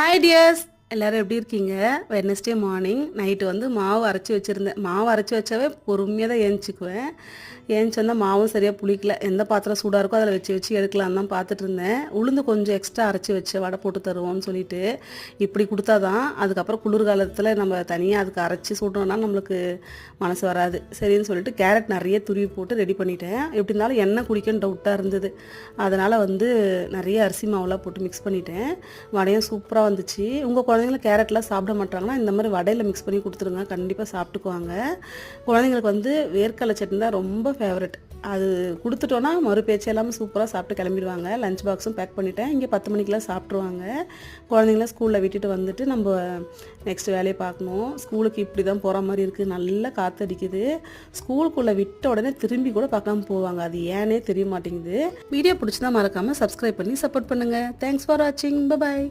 Hi dears. எல்லாரும் எப்படி இருக்கீங்க? வெட்னஸ்டே மார்னிங் நைட்டு வந்து மாவு அரைச்சி வச்சுருந்தேன். மாவு அரைச்சி வச்சாவே பொறுமையாக தான் ஏஞ்சிக்குவேன். ஏஞ்சி வந்தால் மாவும் சரியாக புளிக்கல. எந்த பாத்திரம் சூடாக இருக்கோ அதில் வச்சு வச்சு எடுக்கலாம் தான் பார்த்துட்டு இருந்தேன். உளுந்து கொஞ்சம் எக்ஸ்ட்ரா அரைச்சி வச்சு வடை போட்டு தருவோம்னு சொல்லிட்டு இப்படி கொடுத்தா தான் அதுக்கப்புறம் குளிர்காலத்தில் நம்ம தனியாக அதுக்கு அரைச்சி சுடணும்னா நம்மளுக்கு மனசு வராது. சரின்னு சொல்லிட்டு கேரட் நிறைய துருவி போட்டு ரெடி பண்ணிட்டேன். எப்படி இருந்தாலும் எண்ணெய் குடிக்கன்னு டவுட்டாக இருந்தது. அதனால் வந்து நிறைய அரிசி மாவுலாம் போட்டு மிக்ஸ் பண்ணிட்டேன். வடையும் சூப்பராக வந்துச்சு. உங்கள் குழந்தை குழந்தைங்கள கேரட்லாம் சாப்பிட மாட்டாங்கன்னா இந்த மாதிரி வடையில் மிக்ஸ் பண்ணி கொடுத்துருங்க. கண்டிப்பாக சாப்பிட்டுக்குவாங்க குழந்தைங்களுக்கு வந்து வேர்க்கடலை சட்னி தான் ரொம்ப ஃபேவரட் அது கொடுத்துட்டோன்னா மறு பேச்சு எல்லாமே சூப்பராக சாப்பிட்டு கிளம்பிடுவாங்க. லஞ்ச் பாக்ஸும் பேக் பண்ணிட்டேன். இங்கே பத்து மணிக்கெலாம் சாப்பிட்ருவாங்க குழந்தைங்களாம் ஸ்கூலில் விட்டுட்டு வந்துட்டு நம்ம நெக்ஸ்ட் வேலையை பார்க்கணும். ஸ்கூலுக்கு இப்படி தான் போகிற மாதிரி இருக்குது நல்லா காற்றடிக்குது ஸ்கூலுக்குள்ளே விட்ட உடனே திரும்பி கூட பார்க்காம போவாங்க. அது ஏனே தெரிய மாட்டேங்குது. வீடியோ பிடிச்சிருந்தா மறக்காமல் சப்ஸ்கிரைப் பண்ணி சப்போர்ட் பண்ணுங்கள் தேங்க்ஸ் ஃபார் வாட்சிங் பாய்